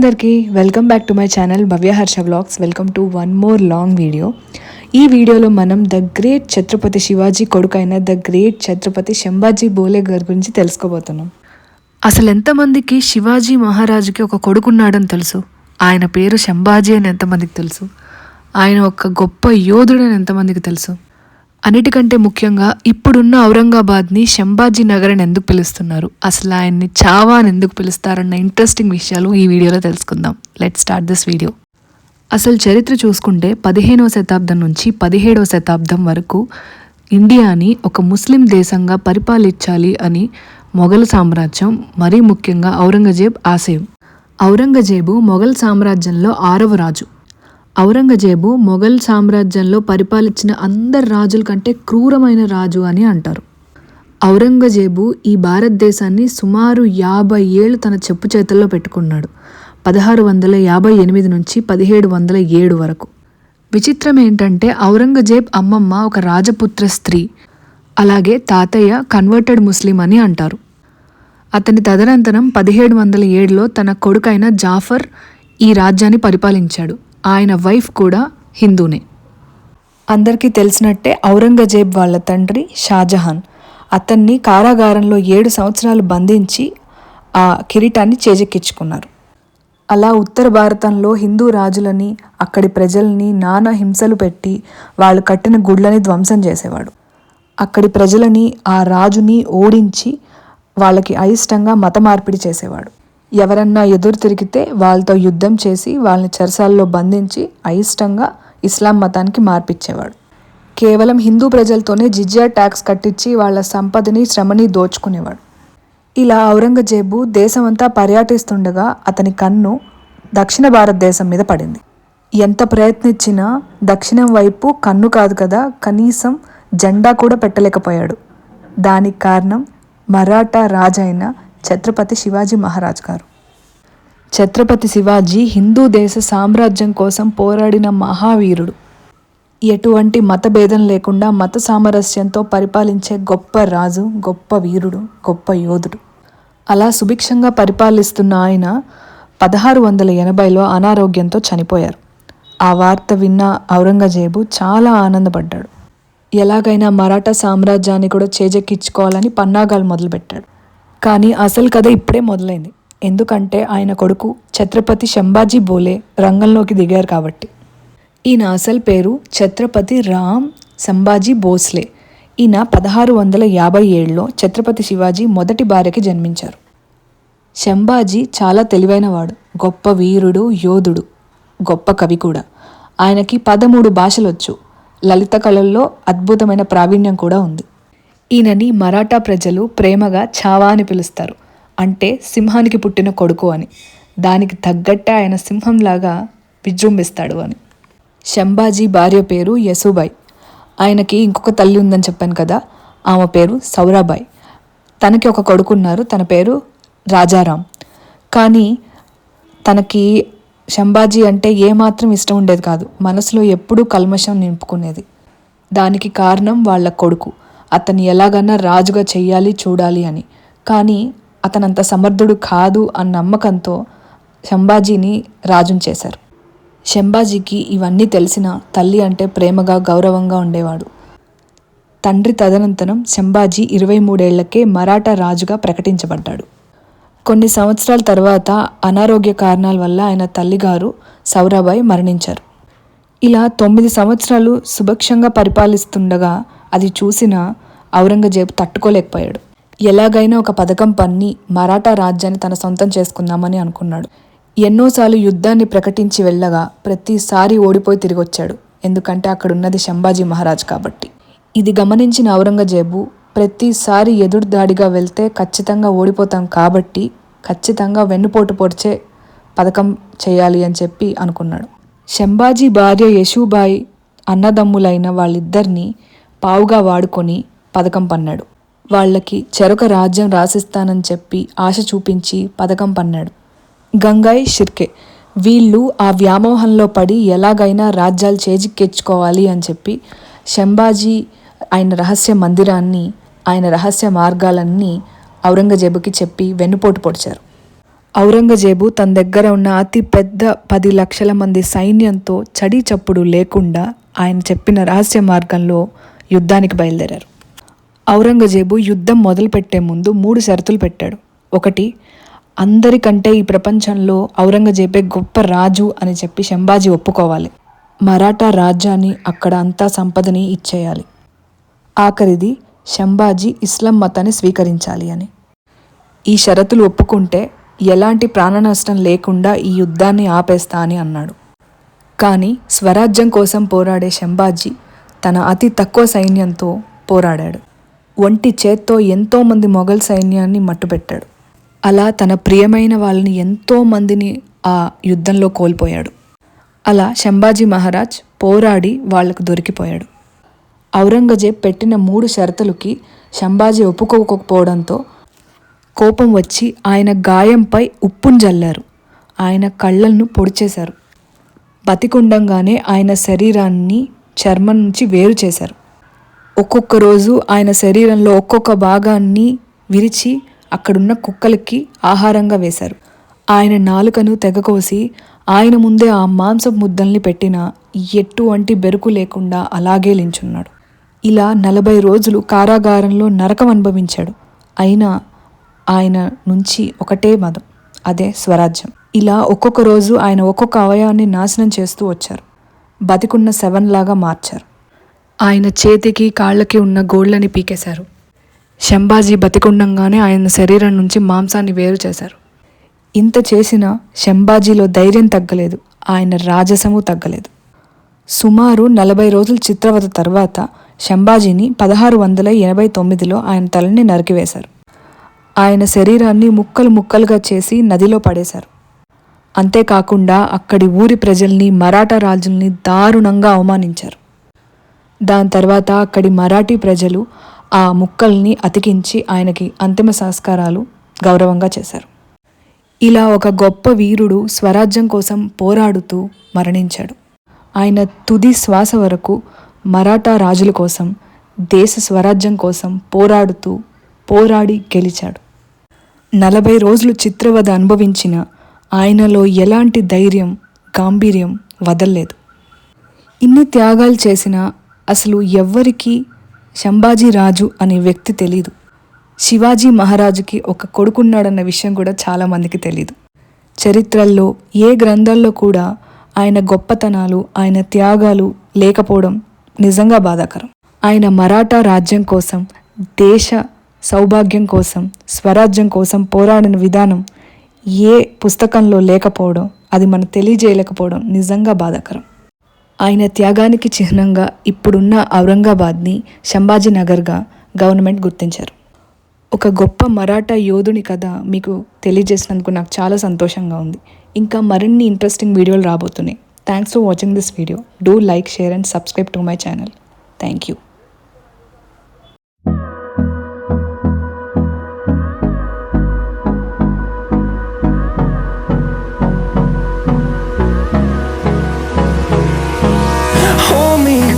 అందరికీ welcome back to my channel Bhavya Harsha welcome to one more long video. ఈ వీడియోలో మనం the great Chhatrapati Shivaji కొడుకైన ద గ్రేట్ ఛత్రపతి శంభాజీ బోలే గారి గురించి తెలుసుకోబోతున్నాం. అసలు ఎంతమందికి శివాజీ మహారాజుకి ఒక కొడుకున్నాడని తెలుసు? ఆయన పేరు శంభాజీ అని ఎంతమందికి తెలుసు? ఆయన ఒక గొప్ప యోధుడని ఎంతమందికి తెలుసు? అన్నిటికంటే ముఖ్యంగా ఇప్పుడున్న ఔరంగాబాద్ని శంభాజీ నగర్ అని ఎందుకు పిలుస్తున్నారు? అసలు ఆయన్ని చావా అని ఎందుకు పిలుస్తారన్న ఇంట్రెస్టింగ్ విషయాలు ఈ వీడియోలో తెలుసుకుందాం. లెట్ స్టార్ట్ దిస్ వీడియో అసలు చరిత్ర చూసుకుంటే పదిహేనవ శతాబ్దం నుంచి పదిహేడవ శతాబ్దం వరకు ఇండియాని ఒక ముస్లిం దేశంగా పరిపాలించాలి అని మొఘల్ సామ్రాజ్యం మరీ ముఖ్యంగా ఔరంగజేబ్ ఆశయం. ఔరంగజేబు మొఘల్ సామ్రాజ్యంలో ఆరవ రాజు. ఔరంగజేబు మొఘల్ సామ్రాజ్యంలో పరిపాలించిన అందరి రాజుల కంటే క్రూరమైన రాజు అని అంటారు. ఔరంగజేబు ఈ భారతదేశాన్ని సుమారు యాభై ఏళ్ళు తన చెప్పు చేతుల్లో పెట్టుకున్నాడు. పదహారు వందల యాభై ఎనిమిది నుంచి పదిహేడు వందల ఏడు వరకు. విచిత్రం ఏంటంటే ఔరంగజేబ్ అమ్మమ్మ ఒక రాజపుత్ర స్త్రీ అలాగే తాతయ్య కన్వర్టెడ్ ముస్లిం అని అంటారు. అతని తదనంతరం పదిహేడు వందల ఏడులో తన కొడుకైన జాఫర్ ఈ రాజ్యాన్ని పరిపాలించాడు. ఆయన వైఫ్ కూడా హిందూనే. అందరికీ తెలిసినట్టే ఔరంగజేబ్ వాళ్ళ తండ్రి షాజహాన్. అతన్ని కారాగారంలో ఏడు సంవత్సరాలు బంధించి ఆ కిరీటాన్ని చేజెక్కించుకున్నారు. అలా ఉత్తర భారతంలో హిందూ రాజులని అక్కడి ప్రజల్ని నానా హింసలు పెట్టి వాళ్ళు కట్టిన గుడ్లని ధ్వంసం చేసేవాడు. అక్కడి ప్రజలని ఆ రాజుని ఓడించి వాళ్ళకి అయిష్టంగా మత మార్పిడి చేసేవాడు. ఎవరన్నా ఎదురు తిరిగితే వాళ్ళతో యుద్ధం చేసి వాళ్ళని చెరసాల్లో బంధించి అయిష్టంగా ఇస్లాం మతానికి మార్పిచ్చేవాడు. కేవలం హిందూ ప్రజలతోనే జిజియా ట్యాక్స్ కట్టించి వాళ్ళ సంపదని శ్రమని దోచుకునేవాడు. ఇలా ఔరంగజేబు దేశమంతా పర్యటిస్తుండగా అతని కన్ను దక్షిణ భారతదేశం మీద పడింది. ఎంత ప్రయత్నించినా దక్షిణం వైపు కన్ను కాదు కదా కనీసం జెండా కూడా పెట్టలేకపోయాడు. దానికి కారణం మరాఠా రాజైన ఛత్రపతి శివాజీ మహారాజ్ గారు. ఛత్రపతి శివాజీ హిందూ దేశ సామ్రాజ్యం కోసం పోరాడిన మహావీరుడు. ఎటువంటి మతభేదం లేకుండా మత సామరస్యంతో పరిపాలించే గొప్ప రాజు గొప్ప వీరుడు గొప్ప యోధుడు. అలా సుభిక్షంగా పరిపాలిస్తున్న ఆయన పదహారు వందల ఎనభైలో అనారోగ్యంతో చనిపోయారు. ఆ వార్త విన్న ఔరంగజేబు చాలా ఆనందపడ్డాడు. ఎలాగైనా మరాఠా సామ్రాజ్యాన్ని కూడా చేజెక్కించుకోవాలని పన్నాగాలు మొదలుపెట్టాడు. కానీ అసలు కథ ఇప్పుడే మొదలైంది. ఎందుకంటే ఆయన కొడుకు ఛత్రపతి శంభాజీ బోలే రంగంలోకి దిగారు కాబట్టి. ఈయన అసలు పేరు ఛత్రపతి రామ్ సంభాజీ భోస్లే. ఈయన పదహారు వందల యాభై ఏడులో ఛత్రపతి శివాజీ మొదటి భార్యకి జన్మించారు. శంభాజీ చాలా తెలివైనవాడు గొప్ప వీరుడు యోధుడు గొప్ప కవి కూడా. ఆయనకి పదమూడు భాషలొచ్చు. లలిత కళల్లో అద్భుతమైన ప్రావీణ్యం కూడా ఉంది. ఈయనని మరాఠా ప్రజలు ప్రేమగా చావా అని పిలుస్తారు. అంటే సింహానికి పుట్టిన కొడుకు అని. దానికి తగ్గట్టే ఆయన సింహంలాగా విజృంభిస్తాడు అని. శంభాజీ భార్య పేరు యశుబాయ్. ఆయనకి ఇంకొక తల్లి ఉందని చెప్పాను కదా ఆమె పేరు సౌరాబాయ్ తనకి ఒక కొడుకున్నారు తన పేరు రాజారాం. కానీ తనకి శంభాజీ అంటే ఏమాత్రం ఇష్టం ఉండేది కాదు. మనసులో ఎప్పుడూ కల్మషం నింపుకునేది. దానికి కారణం వాళ్ళ కొడుకు. అతన్ని ఎలాగన్నా రాజుగా చెయ్యాలి చూడాలి అని. కానీ అతనంత సమర్థుడు కాదు అన్న నమ్మకంతో శంభాజీని రాజుని చేశారు. శంభాజీకి ఇవన్నీ తెలిసిన తల్లి అంటే ప్రేమగా గౌరవంగా ఉండేవాడు. తండ్రి తదనంతరం శంభాజీ ఇరవై మూడేళ్ళకే మరాఠా రాజుగా ప్రకటించబడ్డాడు. కొన్ని సంవత్సరాల తర్వాత అనారోగ్య కారణాల వల్ల ఆయన తల్లిగారు సౌరాబాయి మరణించారు. ఇలా తొమ్మిది సంవత్సరాలు సుభక్షంగా పరిపాలిస్తుండగా అది చూసిన ఔరంగజేబు తట్టుకోలేకపోయాడు. ఎలాగైనా ఒక పథకం పన్ని మరాఠా రాజ్యాన్ని తన సొంతం చేసుకుందామని అనుకున్నాడు. ఎన్నోసార్లు యుద్ధాన్ని ప్రకటించి వెళ్ళగా ప్రతిసారి ఓడిపోయి తిరిగి వచ్చాడు ఎందుకంటే అక్కడున్నది శంభాజీ మహారాజ్ కాబట్టి. ఇది గమనించిన ఔరంగజేబు ప్రతిసారి ఎదురు దాడిగా వెళ్తే ఖచ్చితంగా ఓడిపోతాం కాబట్టి ఖచ్చితంగా వెన్నుపోటు పొడిచే పథకం చేయాలి అని చెప్పి అనుకున్నాడు. శంభాజీ భార్య యశుబాయి అన్నదమ్ములైన వాళ్ళిద్దరినీ పావుగా వాడుకొని పథకం పన్నాడు. వాళ్ళకి చెరొక రాజ్యం రాసిస్తానని చెప్పి ఆశ చూపించి పథకం పన్నాడు. గంగాయ్ షిర్కే వీళ్ళు ఆ వ్యామోహంలో పడి ఎలాగైనా రాజ్యాలు చేజిక్కెచ్చుకోవాలి అని చెప్పి శంభాజీ ఆయన రహస్య మందిరాన్ని ఆయన రహస్య మార్గాలన్నీ ఔరంగజేబుకి చెప్పి వెన్నుపోటు పొడిచారు. ఔరంగజేబు తన దగ్గర ఉన్న అతి పెద్ద పది లక్షల మంది సైన్యంతో చడి చప్పుడు లేకుండా ఆయన చెప్పిన రహస్య మార్గంలో యుద్ధానికి బయలుదేరారు. ఔరంగజేబు యుద్ధం మొదలుపెట్టే ముందు మూడు షరతులు పెట్టాడు. ఒకటి అందరికంటే ఈ ప్రపంచంలో ఔరంగజేబే గొప్ప రాజు అని చెప్పి శంభాజీ ఒప్పుకోవాలి. మరాఠా రాజ్యాన్ని అక్కడ అంతా సంపదని ఇచ్చేయాలి. ఆఖరిది శంభాజీ ఇస్లాం మతాన్ని స్వీకరించాలి అని. ఈ షరతులు ఒప్పుకుంటే ఎలాంటి ప్రాణ నష్టం లేకుండా ఈ యుద్ధాన్ని ఆపేస్తా అని అన్నాడు. కానీ స్వరాజ్యం కోసం పోరాడే శంభాజీ తన అతి తక్కువ సైన్యంతో పోరాడాడు. ఒంటి చేత్తో ఎంతోమంది మొఘల్ సైన్యాన్ని మట్టుపెట్టాడు. అలా తన ప్రియమైన వాళ్ళని ఎంతో మందిని ఆ యుద్ధంలో కోల్పోయాడు. అలా శంభాజీ మహారాజ్ పోరాడి వాళ్ళకు దొరికిపోయాడు. ఔరంగజేబ్ పెట్టిన మూడు షరతులకి శంభాజీ ఒప్పుకోకపోవడంతో కోపం వచ్చి ఆయన గాయంపై ఉప్పును జల్లారు. ఆయన కళ్ళను పొడిచేశారు. బతికుండంగానే ఆయన శరీరాన్ని చర్మం నుంచి వేరు చేశారు. ఒక్కొక్క రోజు ఆయన శరీరంలో ఒక్కొక్క భాగాన్ని విరిచి అక్కడున్న కుక్కలకి ఆహారంగా వేశారు. ఆయన నాలుకను తెగకోసి ఆయన ముందే ఆ మాంసం ముద్దల్ని పెట్టిన ఎటువంటి బెరుకు లేకుండా అలాగే లించున్నాడు. ఇలా నలభై రోజులు కారాగారంలో నరకం అనుభవించాడు. అయినా ఆయన నుంచి ఒకటే మదం అదే స్వరాజ్యం. ఇలా ఒక్కొక్క రోజు ఆయన ఒక్కొక్క అవయాన్ని నాశనం చేస్తూ వచ్చారు. బతికున్న సెవెన్ లాగా మార్చారు. ఆయన చేతికి కాళ్ళకి ఉన్న గోళ్ళని పీకేశారు. శంభాజీ బతికుండంగానే ఆయన శరీరం నుంచి మాంసాన్ని వేరు చేశారు. ఇంత చేసిన శంభాజీలో ధైర్యం తగ్గలేదు. ఆయన రాజసము తగ్గలేదు. సుమారు నలభై రోజుల చిత్రవత తర్వాత శంభాజీని పదహారు వందల ఎనభై తొమ్మిదిలో ఆయన తలని నరికివేశారు. ఆయన శరీరాన్ని ముక్కలు ముక్కలుగా చేసి నదిలో పడేశారు. అంతేకాకుండా అక్కడి ఊరి ప్రజల్ని మరాఠా రాజుల్ని దారుణంగా అవమానించారు. దాని తర్వాత అక్కడి మరాఠీ ప్రజలు ఆ ముక్కల్ని అతికించి ఆయనకి అంతిమ సంస్కారాలు గౌరవంగా చేశారు. ఇలా ఒక గొప్ప వీరుడు స్వరాజ్యం కోసం పోరాడుతూ మరణించాడు. ఆయన తుది శ్వాస వరకు మరాఠా రాజుల కోసం దేశ స్వరాజ్యం కోసం పోరాడుతూ పోరాడి గెలిచాడు. నలభై రోజులు చిత్రవద అనుభవించిన ఆయనలో ఎలాంటి ధైర్యం గాంభీర్యం వదల్లేదు. ఇన్ని త్యాగాలు చేసిన అసలు ఎవ్వరికీ శంభాజీ రాజు అనే వ్యక్తి తెలీదు. శివాజీ మహారాజుకి ఒక కొడుకున్నాడన్న విషయం కూడా చాలామందికి తెలీదు. చరిత్రల్లో ఏ గ్రంథాల్లో కూడా ఆయన గొప్పతనాలు ఆయన త్యాగాలు లేకపోవడం నిజంగా బాధాకరం. ఆయన మరాఠా రాజ్యం కోసం దేశ సౌభాగ్యం కోసం స్వరాజ్యం కోసం పోరాడిన విధానం ఏ పుస్తకంలో లేకపోవడం అది మనకు తెలియజేయలేకపోవడం నిజంగా బాధాకరం. ఆయన త్యాగానికి చిహ్నంగా ఇప్పుడున్న ఔరంగాబాద్ని సంభాజీనగర్గా గవర్నమెంట్ గుర్తించారు. ఒక గొప్ప మరాఠా యోధుని కథ మీకు తెలియజేసినందుకు నాకు చాలా సంతోషంగా ఉంది. ఇంకా మరిన్ని ఇంట్రెస్టింగ్ వీడియోలు రాబోతున్నాయి. Thanks for watching this video do like share and subscribe to my channel thank you